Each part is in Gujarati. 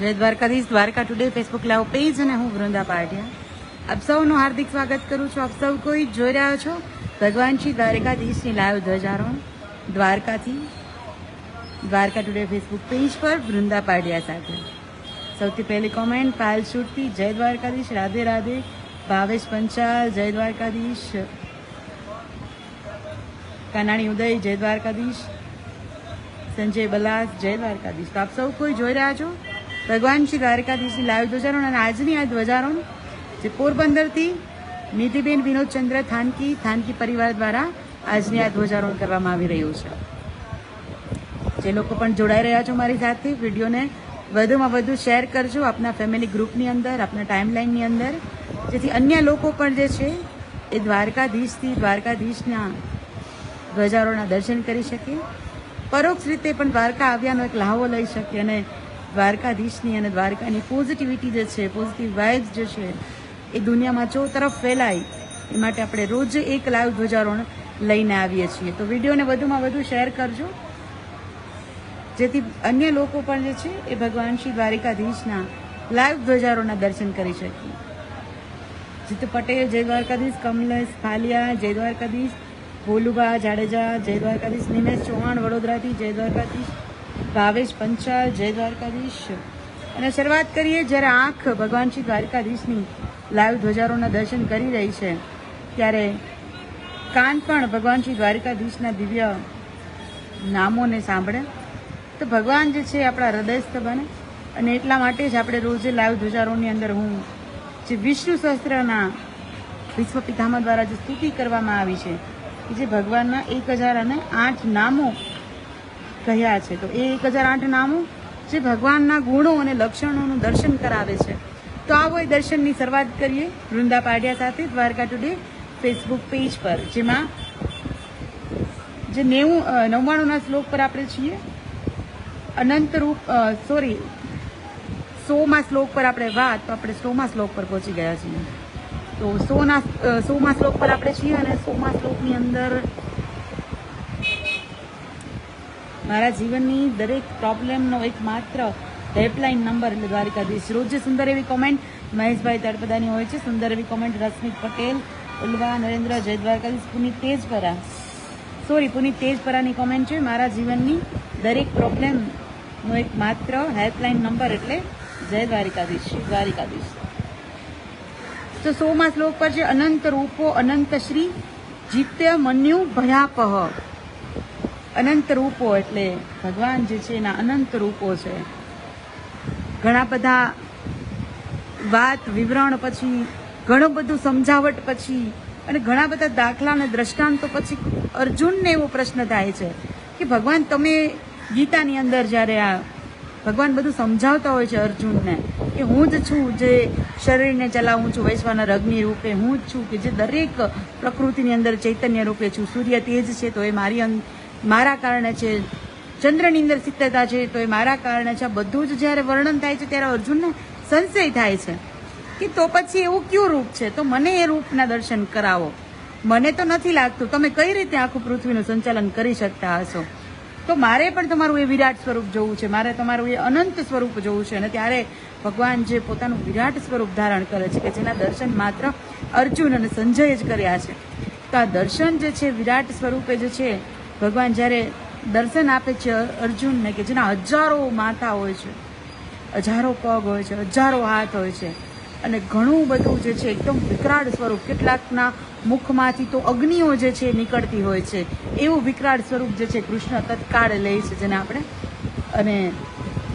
જય Dwarkadhish, Dwarka today Facebook live page અને હું વૃંદા પાટિયા. આપ સૌનું હાર્દિક સ્વાગત કરું છું. આપ સૌ કોઈ જોઈ રહ્યા છો ભગવાન શ્રી દ્વારકાધીશની લાઈવ ધ્વજારોહણ દ્વારકાથી, દ્વારકા ટુડે ફેસબુક પેજ પર વૃંદા પાટિયા સાથે. સૌથી પહેલી કોમેન્ટ પાયલ શુટથી જય દ્વારકાધીશ, રાધે રાધે, ભાવેશ પંચાલ, જય દ્વારકાધીશ. કાનાણી ઉદય, જય દ્વારકાધીશ. સંજય બલાસ, જય દ્વારકાધીશ. તો આપ સૌ કોઈ જોઈ રહ્યા છો ભગવાન શ્રી દ્વારકાધીશની લાઈવ ધ્વજારોહણ અને આજની આ ધ્વજારોહણ જે પોરબંદરથી નીતિબેન વિનોદચંદ્ર થાનકી થાનકી પરિવાર દ્વારા આજની આ ધ્વજારોહણ કરવામાં આવી રહ્યું છે. જે લોકો પણ જોડાઈ રહ્યા છો મારી સાથે, વિડીયોને વધુમાં વધુ શેર કરજો આપના ફેમિલી ગ્રુપની અંદર, આપના ટાઈમલાઈનની અંદર. જેથી અન્ય લોકો પણ જે છે, એ દ્વારકાધીશથી દ્વારકાધીશના ધ્વજારોના દર્શન કરી શકે. પરોક્ષ રીતે પણ દ્વારકા આવ્યાનો એક લહાવો લઈ શકે અને દ્વારકાધીશની અને દ્વારકાની પોઝિટિવિટી જે છે પોઝિટિવ વાઇબ્સ જે છે, એ દુનિયામાં ચો તરફ ફેલાય, એ માટે આપણે રોજ એક લાઈવ ધ્વજારોહણ લઈને આવીએ છીએ. તો વિડીયોને વધુમાં વધુ શેર કરજો. જેથી અન્ય લોકો પણ જે છે, એ ભગવાન શ્રી દ્વારિકાધીશના લાઈવ ધ્વજારોના દર્શન કરી શકે જીતુ પટેલ, જય દ્વારકાધીશ, કમલેશ ફાલિયા જય દ્વારકાધીશ, ભોલુભા જાડેજા, જય દ્વારકાધીશ, નિમેશ ચૌહાણ વડોદરાથી, જય દ્વારકાધીશ. ભાવેશ પંચાલ, જય દ્વારકાધીશ. અને શરૂઆત કરીએ જ્યારે આંખ ભગવાન શ્રી દ્વારકાધીશની લાઈવ ધ્વજારોના દર્શન કરી રહી છે, ત્યારે કાન પણ ભગવાન શ્રી દ્વારકાધીશના દિવ્ય નામોને સાંભળે. તો ભગવાન જે છે આપણા હૃદયસ્થ બને અને એટલા માટે જ આપણે રોજે લાઈવ ધ્વજારોની અંદર હું જે વિષ્ણુ સહસ્ત્રના વિશ્વ પિતામહ દ્વારા જે સ્તુતિ કરવામાં આવી છે કે જે ભગવાનના એક હજાર અને આઠ નામો કહ્યા છે. તો એ એક હજાર આઠ નામો જે ભગવાનના ગુણો અને લક્ષણોનું દર્શન કરાવે છે. તો આવો એ દર્શનની શરૂઆત કરીએ વૃંદા પાડિયા સાથે દ્વારકા ટુડે ફેસબુક પેજ પર, જેમાં જે નેવું નવ્વાણુંના શ્લોક પર આપણે છીએ. અનંત રૂપ સોરી, સોમાં શ્લોક પર આપણે વાત, તો આપણે સોમાં શ્લોક પર પહોંચી ગયા છીએ. તો સોના સોમાં શ્લોક પર આપણે છીએ અને સોમાં શ્લોકની અંદર મારા જીવનની દરેક પ્રોબ્લેમનો એક માત્ર હેલ્પલાઇન નંબર એટલે દ્વારિકાધીશ. રોજ સુંદર એવી કોમેન્ટ મહેશભાઈ તળપદાની હોય છે. સુંદર એવી કોમેન્ટ રશ્મિક પટેલ, ઉલવા, નરેન્દ્ર, જય દ્વારકાધીશ, પુનિત તેજપરા. સોરી પુનિત તેજપરાની કોમેન્ટ છે. મારા જીવનની દરેક પ્રોબ્લેમનો એક માત્ર હેલ્પલાઇન નંબર એટલે જય દ્વારિકાધીશ, શ્રી દ્વારિકાધીશ. તો સોમાં શ્લોક પર છે. અનંત રૂપો અનંત શ્રી જીત્ય મન્યુ ભયાપહ. અનંત રૂપો એટલે ભગવાન જે છે એના અનંત રૂપો છે. ઘણા બધા વાત, વિવરણ પછી, ઘણું બધું સમજાવટ પછી અને ઘણા બધા દાખલા અને દ્રષ્ટાંતો પછી અર્જુનને એવો પ્રશ્ન થાય છે કે ભગવાન તમે ગીતાની અંદર જ્યારે આ ભગવાન બધું સમજાવતા હોય છે અર્જુનને કે હું જ છું જે શરીરને ચલાવું છું વૈશ્વાના અગ્નિ રૂપે હું જ છું કે જે દરેક પ્રકૃતિની અંદર ચૈતન્ય રૂપે છું, સૂર્ય તેજ છે તો એ મારી અં- મારા કારણે છે, ચંદ્રની અંદર સિદ્ધતા છે, તો એ મારા કારણે છે. બધું જ જ્યારે વર્ણન થાય છે, ત્યારે અર્જુનને સંશય થાય છે કે તો પછી એવું કયું રૂપ છે? તો મને એ રૂપના દર્શન કરાવો. મને તો નથી લાગતું. તમે કઈ રીતે આખું પૃથ્વીનું સંચાલન કરી શકતા હશો? તો મારે પણ તમારું એ વિરાટ સ્વરૂપ જોવું છે. મારે તમારું એ અનંત સ્વરૂપ જોવું છે. અને ત્યારે ભગવાન જે પોતાનું વિરાટ સ્વરૂપ ધારણ કરે છે કે જેના દર્શન માત્ર અર્જુન અને સંજય જ કર્યા છે. તો આ દર્શન જે છે, વિરાટ સ્વરૂપે જે છે ભગવાન જ્યારે દર્શન આપે છે અર્જુનને કે જેના હજારો માથા હોય છે, હજારો પગ હોય છે, હજારો હાથ હોય છે, અને ઘણું બધું જે છે એકદમ વિકરાળ સ્વરૂપ, કેટલાકના મુખમાંથી તો અગ્નિઓ જે છે નીકળતી હોય છે, એવું વિકરાળ સ્વરૂપ જે છે કૃષ્ણ તત્કાળ લે છે જેને આપણે, અને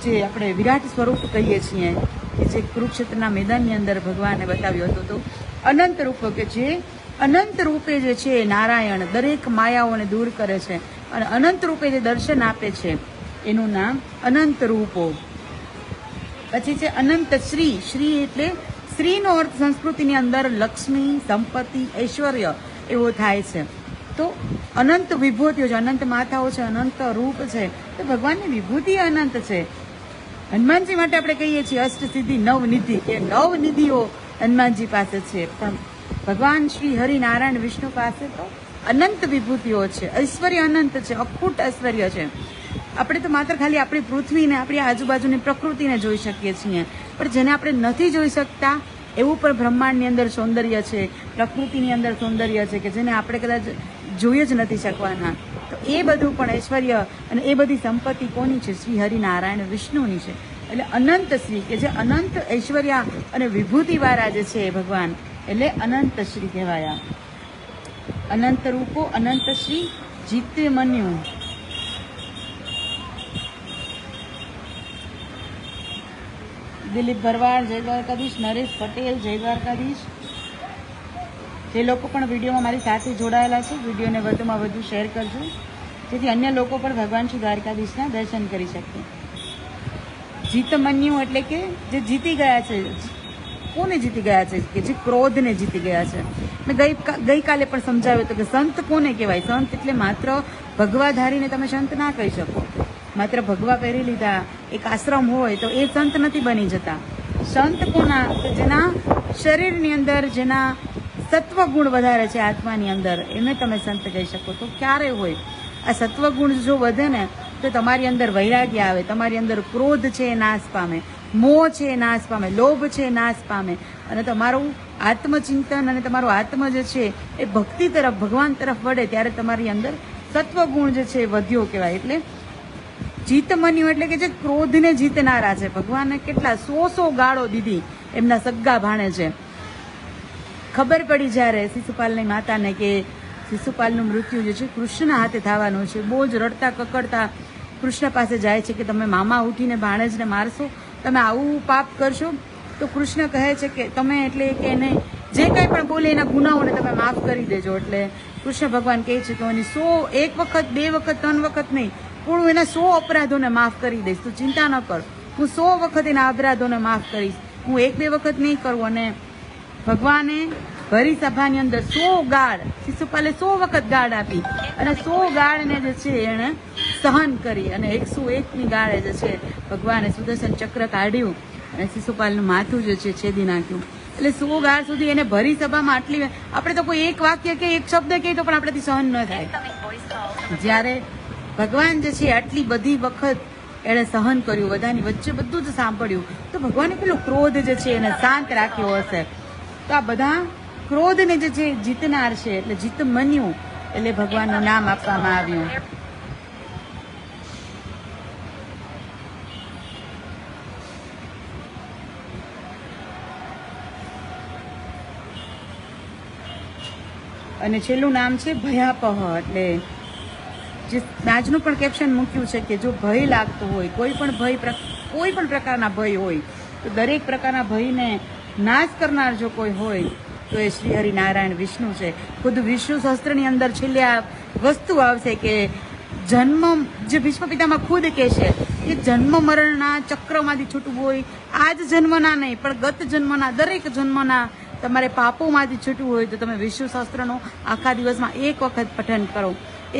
જે આપણે વિરાટ સ્વરૂપ કહીએ છીએ, કે જે કુરુક્ષેત્રના મેદાનની અંદર ભગવાને બતાવ્યું હતું. તો અનંત રૂપો કે જે અનંત રૂપે જે છે નારાયણ દરેક માયાઓને દૂર કરે છે અને અનંત રૂપે જે દર્શન આપે છે, એનું નામ અનંત રૂપો. પછી છે અનંત શ્રી. શ્રી એટલે શ્રીનો અર્થ સંસ્કૃતિની અંદર લક્ષ્મી, સંપત્તિ, ઐશ્વર્ય એવો થાય છે. તો અનંત વિભૂતિઓ છે, અનંત માથાઓ છે, અનંત રૂપ છે, તો ભગવાનની વિભૂતિ અનંત છે. હનુમાનજી માટે આપણે કહીએ છીએ અષ્ટ સિદ્ધિ નવનિધિ કે નવ નિધિઓ હનુમાનજી પાસે છે. પણ ભગવાન શ્રી હરિનારાયણ વિષ્ણુ પાસે તો અનંત વિભૂતિઓ છે. ઐશ્વર્ય અનંત છે, અખૂટ ઐશ્વર્ય છે. આપણે તો માત્ર ખાલી આપણી પૃથ્વીને, આપણી આજુબાજુની પ્રકૃતિને જોઈ શકીએ છીએ. પણ જેને આપણે નથી જોઈ શકતા, એવું પણ બ્રહ્માંડની અંદર સૌંદર્ય છે, પ્રકૃતિની અંદર સૌંદર્ય છે કે જેને આપણે કદાચ જોઈ જ નથી શકવાના. તો એ બધું પણ ઐશ્વર્ય અને એ બધી સંપત્તિ કોની છે? શ્રી હરિનારાયણ વિષ્ણુની છે. એટલે અનંત શ્રી કે જે અનંત ઐશ્વર્ય અને વિભૂતિવાળા જે છે ભગવાન. એટલે અનંતશ્રી કહેવાયા. અનંત રૂપો અનંતશ્રી જીતે મન્યું. દિલીપ ભરવાડ, જય દ્વારકાધીશ, નરેશ પટેલ, જય દ્વારકાધીશ. જે લોકો પણ વિડીયોમાં મારી સાથે જોડાયેલા છે, વિડીયોને વધુમાં વધુ શેર કરજો. જેથી અન્ય લોકો પણ ભગવાન શ્રી દ્વારકાધીશના દર્શન કરી શકે. જીતમન્યુ એટલે કે જે જીતી ગયા છે. કોને જીતી ગયા છે? કે જે ક્રોધને જીતી ગયા છે? મેં ગઈ ગઈકાલે પણ સમજાવ્યું હતું કે સંત કોને કહેવાય? સંત એટલે માત્ર ભગવા ધારીને તમે સંત ના કહી શકો. માત્ર ભગવા પહેરી લીધા, એક આશ્રમ હોય તો એ સંત નથી બની જતા. સંત કોના? જેના શરીરની અંદર જેના સત્વગુણ વધારે છે આત્માની અંદર, એને તમે સંત કહી શકો. તો ક્યારે હોય? આ સત્વ ગુણ જો વધે ને, તો તમારી અંદર વૈરાગ્ય આવે, તમારી અંદર ક્રોધ છે એ નાશ પામે. મોહ છે નાશ પામે, લોભ છે નાશ પામે. અને તમારું આત્મચિંતન અને તમારું આત્મ જે છે, એ ભક્તિ તરફ, ભગવાન તરફ વળે ત્યારે તમારી અંદર સત્વગુણ જે છે એ વધ્યો કહેવાય. એટલે જીતમન્યુ એટલે કે જે ક્રોધને જીતનારા છે. ભગવાને કેટલા સો સો ગાળો દીધી, એમના સગ્ગા ભાણે છે. ખબર પડી જ્યારે શિશુપાલની માતાને કે શિશુપાલનું મૃત્યુ જે છે કૃષ્ણના હાથે થવાનું છે. બહુ જ રડતા, કકડતા કૃષ્ણ પાસે જાય છે કે તમે મામા ઉઠીને ભાણેજને મારશો તમે આવું પાપ કરશો તો કૃષ્ણ કહે છે કે તમે એટલે કે એને જે કંઈ પણ બોલે એના ગુનાઓને તમે માફ કરી દેજો. એટલે કૃષ્ણ ભગવાન કહે છે કે એની સો, એક વખત, બે વખત, ત્રણ વખત નહીં, પણ હું એના સો અપરાધોને માફ કરી દઈશ. તું ચિંતા ન કર. હું સો વખત એના અપરાધોને માફ કરીશ. હું એક, બે વખત નહીં કરું અને ભગવાને ભરી સભાની અંદર સો ગાળ શિશુપાલે સો વખત ગાળ આપી. અને સો ગાળને જે છે એણે સહન કરી અને એકસો એકની ગાળે જે છે, ભગવાને સુદર્શન ચક્ર કાઢ્યું અને શિશુપાલનું માથું જે છે, છેદી નાખ્યું. એટલે સો ગાળ સુધી એને ભરી સભામાં આટલી આપણે તો કોઈ એક વાક્ય કે એક શબ્દ કહે તો પણ આપણાથી સહન ન થાય. જ્યારે ભગવાન જે છે, આટલી બધી વખત એણે સહન કર્યું, બધાની વચ્ચે બધું જ સાંભળ્યું, તો ભગવાને પેલો ક્રોધ જે છે, એને શાંત રાખ્યો હશે. તો આ બધા ક્રોધને જે છે, જીતનાર છે, એટલે જીત મન્યું, એટલે ભગવાનનું નામ આપવામાં આવ્યું. અને છેલ્લું નામ છે ભયાપહ, એટલે જે આજનું પણ કેપ્શન મૂક્યું છે કે જો ભય લાગતો હોય, કોઈ પણ ભય કોઈ પણ પ્રકારના ભય હોય, તો દરેક પ્રકારના ભયને નાશ કરનાર જો કોઈ હોય, તો એ શ્રી હરિનારાયણ વિષ્ણુ છે. ખુદ વિષ્ણુ શસ્ત્રની અંદર છેલ્લે આ વસ્તુ આવશે કે જન્મ, જે ભીષ્મ પિતામાં ખુદ કહે છે કે જન્મ મરણના ચક્રમાંથી છૂટવું હોય, આ જન્મના નહીં, પણ ગત જન્મના, દરેક જન્મના તમારે પાપોમાંથી છૂટવું હોય તો તમે વિષ્ણુ શાસ્ત્રનો આખા દિવસમાં એક વખત પઠન કરો.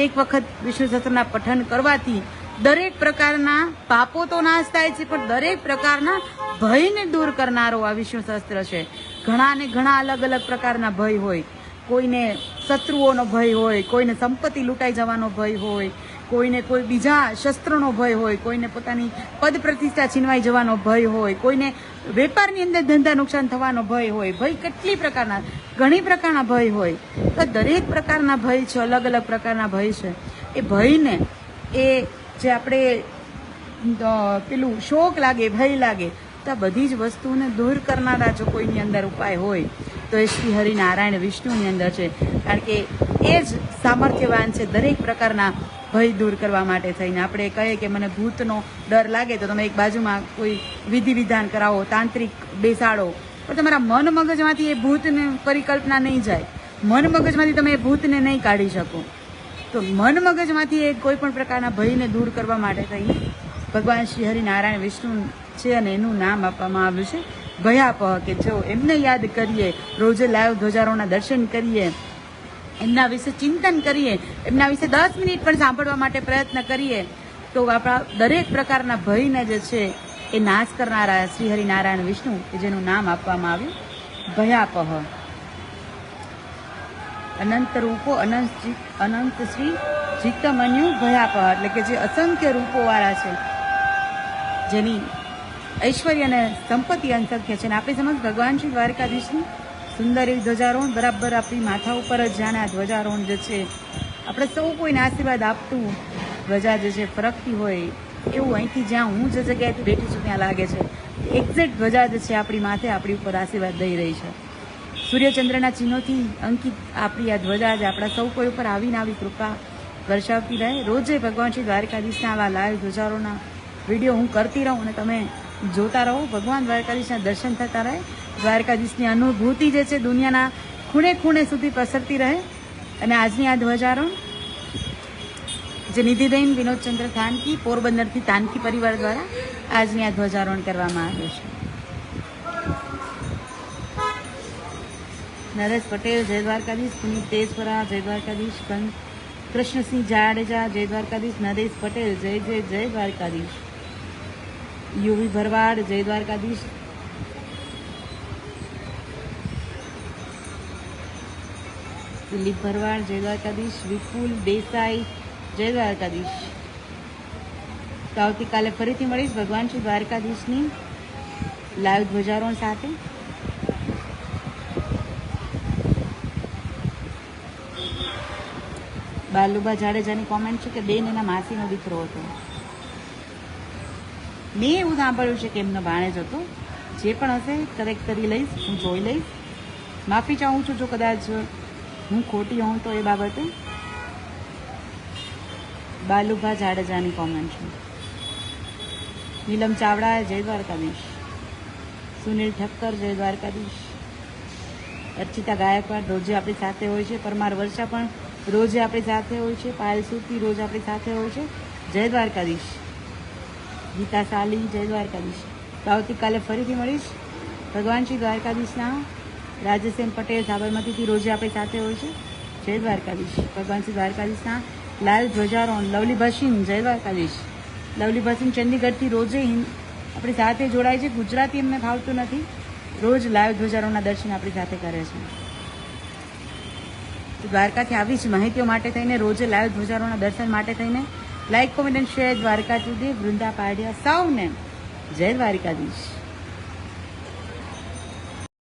એક વખત વિષ્ણુ શાસ્ત્રના પઠન કરવાથી દરેક પ્રકારના પાપો તો નાશ થાય છે, પણ દરેક પ્રકારના ભયને દૂર કરનારો આ વિષ્ણુ શાસ્ત્ર છે. ઘણા ને ઘણા અલગ અલગ પ્રકારના ભય હોય. કોઈને શત્રુઓનો ભય હોય, કોઈને સંપત્તિ લૂંટાઈ જવાનો ભય હોય કોઈને કોઈ બીજા શસ્ત્રનો ભય હોય, કોઈને પોતાની પદ પ્રતિષ્ઠા છીનવાઈ જવાનો ભય હોય, કોઈને વેપારની અંદર ધંધા નુકસાન થવાનો ભય હોય, ભય કેટલી પ્રકારના, ઘણી પ્રકારના ભય હોય. તો દરેક પ્રકારના ભય છે, અલગ અલગ પ્રકારના ભય છે. એ ભયને એ જે આપણે પેલું શોક લાગે, ભય લાગે, તો આ બધી જ વસ્તુને દૂર કરનારા જો કોઈની અંદર ઉપાય હોય, તો એ શ્રી હરિનારાયણ વિષ્ણુની અંદર છે. કારણ કે એ જ સામર્થ્યવાન છે દરેક પ્રકારના ભય દૂર કરવા માટે થઈને. આપણે કહીએ કે મને ભૂતનો ડર લાગે તો તમે એક બાજુમાં કોઈ વિધિ વિધાન કરાવો, તાંત્રિક બેસાડો. પણ તમારા મન મગજમાંથી એ ભૂતને પરિકલ્પના નહીં જાય. મન મગજમાંથી તમે એ ભૂતને નહીં કાઢી શકો. તો મન મગજમાંથી એ કોઈ પણ પ્રકારના ભયને દૂર કરવા માટે થઈને ભગવાન શ્રી હરિનારાયણ વિષ્ણુ છે અને એનું નામ આપવામાં આવ્યું છે. ભયાપહ કે જો એમને યાદ કરીએ, રોજે લાઈવ ધ્વજારોના દર્શન કરીએ એમના વિશે ચિંતન કરીએ, એમના વિશે દસ મિનિટ પણ સાંભળવા માટે પ્રયત્ન કરીએ, તો આપણા દરેક પ્રકારના ભયને જે છે એ નાશ કરનારા શ્રી હરિનારાયણ વિષ્ણુ, કે જેનું નામ આપવામાં આવ્યું, ભયાપહ. અનંત રૂપો, અનંત અનંત શ્રી જીતમન્યુ ભયાપહ, એટલે કે જે અસંખ્ય રૂપોવાળા છે, જેની ઐશ્વર્ય અને સંપત્તિ અસંખ્ય છે. અને આપણી સમજ ભગવાન શ્રી દ્વારકાધીશની સુંદર એવી ધ્વજારોહણ બરાબર આપણી માથા ઉપર જ જાણે આ ધ્વજારોહણ જે છે. આપણે સૌ કોઈને આશીર્વાદ આપતું ધ્વજા જે છે ફરકતી હોય એવું અહીંથી જ્યાં હું જે જગ્યાએથી બેઠી છું ત્યાં લાગે છે. એક્ઝેક્ટ ધ્વજા જે છે આપણી માથે આપણી ઉપર આશીર્વાદ દઈ રહી છે. સૂર્યચંદ્રના ચિહ્નોથી અંકિત આપણી આ ધ્વજા જે આપણા સૌ કોઈ ઉપર આવીને આવી કૃપા દર્શાવતી રહે. રોજે ભગવાન શ્રી દ્વારકાધીશના આવા લાઈવ ધ્વજારોના વીડિયો હું કરતી રહું અને તમે જોતા રહો. ભગવાન દ્વારકાધીશના દર્શન થતા રહે. દ્વારકાધીશની અનુભૂતિ જે છે દુનિયાના ખૂણે ખૂણે સુધી પ્રસરતી રહે. અને આજની આ ધ્વજારોહણ, જે નિધિબેન વિનોદચંદ્ર થાનકી, પોરબંદરથી તાનકી પરિવાર દ્વારા આજની આ ધ્વજારોહણ કરવામાં આવ્યું છે. નરેશ પટેલ, જય દ્વારકાધીશ. પુનિત તેજપરા, જય દ્વારકાધીશ. કૃષ્ણસિંહ જાડેજા, જય દ્વારકાધીશ. નરેશ પટેલ, જય જય જય દ્વારકાધીશ. યુવી ભરવાડ, જય દ્વારકાધીશ. દિલીપ ભરવાડ, જય દ્વારકાધીશ, વિપુલ દેસાઈ, જય દ્વારકાધીશ. તો આવતીકાલે ફરીથી મળીશ ભગવાન શ્રી દ્વારકાધીશની લાઈવ ધ્વજારોહણ સાથે. બાલુબા જાડેજાની કોમેન્ટ છે કે બેન એના માસીનો દીકરો હતો. મેં એવું સાંભળ્યું છે કે એમનો ભાણેજ હતો. જે પણ હશે કરેક્ટ કરી લઈશ, હું જોઈ લઈશ. માફી ચાહું છું જો કદાચ હું ખોટી હોઉં તો એ બાબતે બાલુભા જાડેજાની કોમેન્ટ છે. નીલમ ચાવડા જય દ્વારકાધીશ. સુનિલ ઠક્કર જય દ્વારકાધીશ. અર્ચિતા ગાયકવાડ રોજે આપણી સાથે હોય છે. પરમાર વર્ષા પણ રોજે આપણી સાથે હોય છે. પાયલ સુરતી રોજ આપણી સાથે હોય છે. જય દ્વારકાધીશ. ગીતા સાલી, જય દ્વારકાધીશ. તો આવતીકાલે ફરીથી મળીશ. ભગવાન શ્રી દ્વારકાધીશના રાજેશેન પટેલ સાબરમતીથી રોજે આપણી સાથે હોય છે. જય દ્વારકાધીશ. ભગવાન શ્રી દ્વારકાધીશના લાલ ધ્વજારોહણ, લવલી ભસીન, જય દ્વારકાધીશ. લવલી ભસીન ચંદીગઢથી રોજે આપણી સાથે જોડાય છે. ગુજરાતી એમને ફાવતું નથી. રોજ લાઈવ ધ્વજારોહણના દર્શન આપણી સાથે કરે છે. દ્વારકાથી આવી જ માહિતીઓ માટે થઈને રોજે લાઈવ ધ્વજારોના દર્શન માટે થઈને લાઇક કોમેન્ટ અને શેર દ્વારકા સુધી વૃંદા પાડ્યા સૌને. જય દ્વારકાધીશ.